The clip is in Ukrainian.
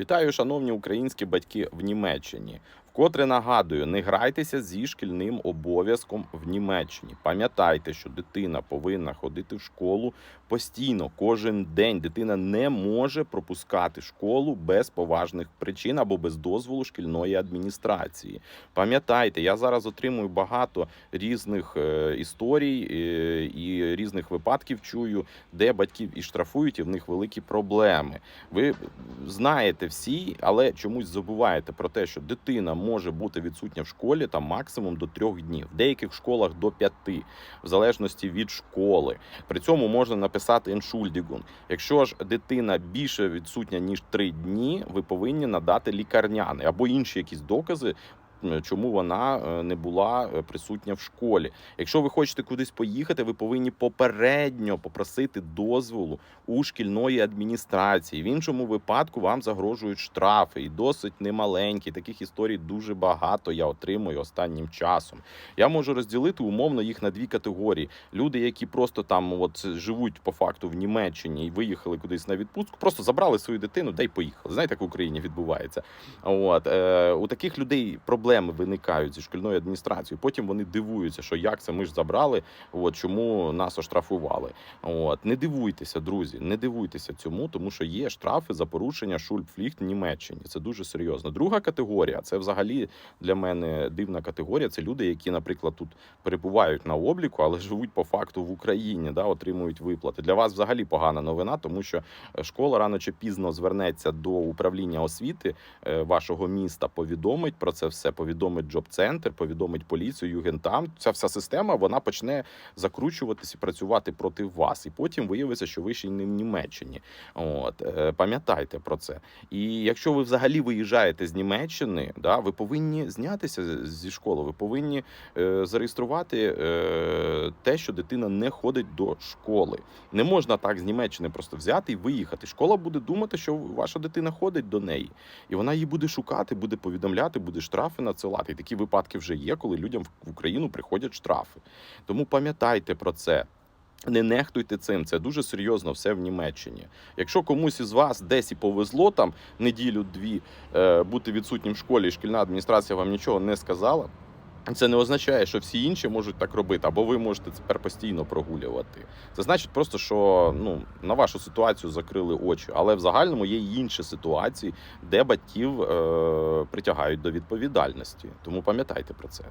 Вітаю, шановні українські батьки в Німеччині. Вкотре нагадую, не грайтеся зі шкільним обов'язком в Німеччині. Пам'ятайте, що дитина повинна ходити в школу постійно, кожен день. Дитина не може пропускати школу без поважних причин або без дозволу шкільної адміністрації. Пам'ятайте, я зараз отримую багато різних е, історій е, і різних випадків чую, де батьків і штрафують, і в них великі проблеми. Ви знаєте всі, але чомусь забуваєте про те, що дитина може бути відсутня в школі там максимум до трьох днів, в деяких школах до п'яти, в залежності від школи. При цьому можна написати «Entschuldigung». Якщо ж дитина більше відсутня ніж три дні, ви повинні надати лікарняний або інші якісь докази. Чому вона е, не була е, присутня в школі? Якщо ви хочете кудись поїхати, ви повинні попередньо попросити дозволу у шкільної адміністрації. В іншому випадку вам загрожують штрафи і досить немаленькі. Таких історій дуже багато я отримую останнім часом. Я можу розділити умовно їх на дві категорії: люди, які просто там от живуть по факту в Німеччині і виїхали кудись на відпустку, просто забрали свою дитину, да й поїхали. Знаєте, як в Україні відбувається. От е, у таких людей проблеми виникають зі шкільною адміністрацією. Потім вони дивуються, що як це ми ж забрали, от чому нас оштрафували. От не дивуйтеся, друзі, не дивуйтеся цьому, тому що є штрафи за порушення шульпфліхт в Німеччині. Це дуже серйозно. Друга категорія це взагалі для мене дивна категорія. Це люди, які, наприклад, тут перебувають на обліку, але живуть по факту в Україні, да, отримують виплати. Для вас взагалі погана новина, тому що е, школа рано чи пізно звернеться до управління освіти е, вашого міста, повідомить про це все, повідомить джоб-центр, повідомить поліцію, югентам. Ця вся система вона почне закручуватись і працювати проти вас. І потім виявиться, що ви ще й не в Німеччині. От е, пам'ятайте про це. І якщо ви взагалі виїжджаєте з Німеччини, да, ви повинні знятися зі школи. Ви повинні е, зареєструвати е, те, що дитина не ходить до школи. Не можна так з Німеччини просто взяти і виїхати. Школа буде думати, що ваша дитина ходить до неї, і вона її буде шукати, буде повідомляти, буде штрафи надсилати. І такі випадки вже є, коли людям в Україну приходять штрафи. Тому пам'ятайте про це. Не нехтуйте цим, це дуже серйозно все в Німеччині. Якщо комусь із вас десь і повезло там неділю-дві е, бути відсутнім в школі, і шкільна адміністрація вам нічого не сказала. Це не означає, що всі інші можуть так робити, або ви можете тепер постійно прогулювати. Це значить просто, що ну на вашу ситуацію закрили очі. Але в загальному є й інші ситуації, де батьків е, притягають до відповідальності. Тому пам'ятайте про це.